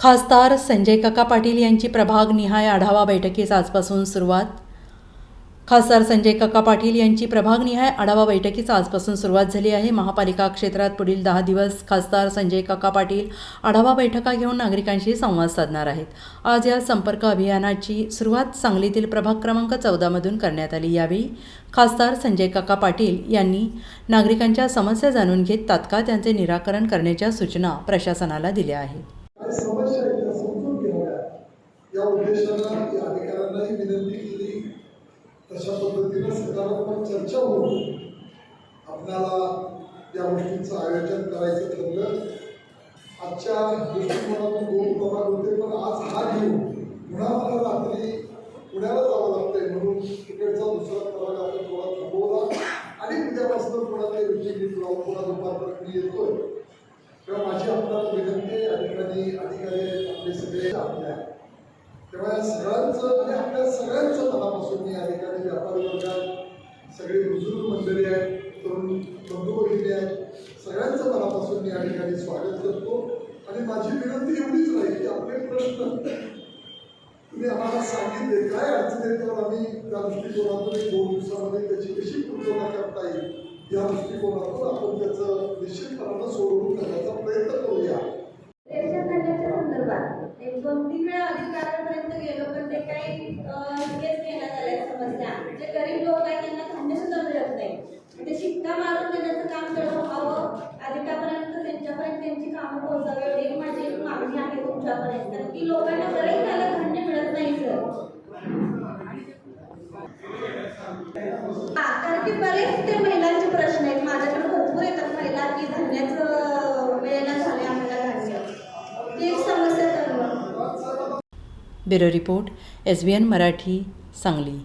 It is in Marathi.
खासदार संजय काका पाटील यांची प्रभाग निहाय आढावा बैठकीस आजपासून सुरुवात. खासदार संजय काका पाटील यांची प्रभाग निहाय आढावा बैठकीस आजपासून सुरुवात झाली आहे. महापालिका क्षेत्रात पुढील दहा दिवस खासदार संजय काका पाटील आढावा बैठका घेऊन नागरिकांशी संवाद साधणार आहेत. आज या संपर्क अभियानाची सुरुवात सांगलीतील प्रभाग क्रमांक चौदामधून करण्यात आली. यावेळी खासदार संजय काका पाटील यांनी नागरिकांच्या समस्या जाणून घेत तात्काळ त्यांचे निराकरण करण्याच्या सूचना प्रशासनाला दिल्या आहेत. समस्या आहेत त्या समजून घ्याव्या या उद्देशानं या अधिकाऱ्यांनाही विनंती केली. तशा पद्धतीनं सकारात्मक चर्चा होऊन आपल्याला या गोष्टींचं आयोजन करायचं ठरलं. आजच्या दृष्टिकोनातून दोन प्रभाग होते पण आज हा घेऊन पुन्हा मला रात्री पुण्याला जावं लागतंय म्हणून तिकडचा दुसरा प्रभाग आपण थोडा थांबवला. आणि उद्यापासून पुन्हा ते रुटीन पुन्हा दुपारपर्यंत येतोय. तेव्हा माझी आपल्याला विनंती अधिकारी अधिकारी आपले सगळे आपल्या तेव्हा या सगळ्यांचं आणि आपल्या सगळ्यांचं मनापासून मी अधिकारी व्यापारी वर्गात सगळे बुजुर्ग मंडळी आहेत तरुण बंधू भगिनी आहेत सगळ्यांचं मनापासून मी या ठिकाणी स्वागत करतो. आणि माझी विनंती एवढीच राहील की आपले प्रश्न तुम्ही आम्हाला सांगितले काय अडचण आहे तर आम्ही त्या दृष्टिकोनातून एक दोन दिवसामध्ये त्याची कशी पूर्तता करता येईल? या दृष्टिकोनातून आपण त्याचं निश्चितपणानं सोडवून करण्याचा प्रयत्न करूया. संदर्भात. एक दोन तीन वेळा अधिकाऱ्यांपर्यंत गेलो पण ते काही केस घेण्यात आल्या समस्या. जे गरीब लोक आहेत त्यांना खंड सुद्धा मिळत नाही. ते शिक्का मारून देण्याचं काम तेवढं व्हावं. अधिकाऱ्यापर्यंत त्यांच्यापर्यंत त्यांची कामं पोहोचावी. एवढी एक माझी एक मागणी आहे तुमच्यापर्यंत. की लोकांना बरेच त्याला खंड मिळत नाही सर. कारण की बरेच ते तर पहिला की धान्याचं वेळेला झाले आम्हाला धान्य. ती एक समस्या तर bureau report S B N Marathi Sangli.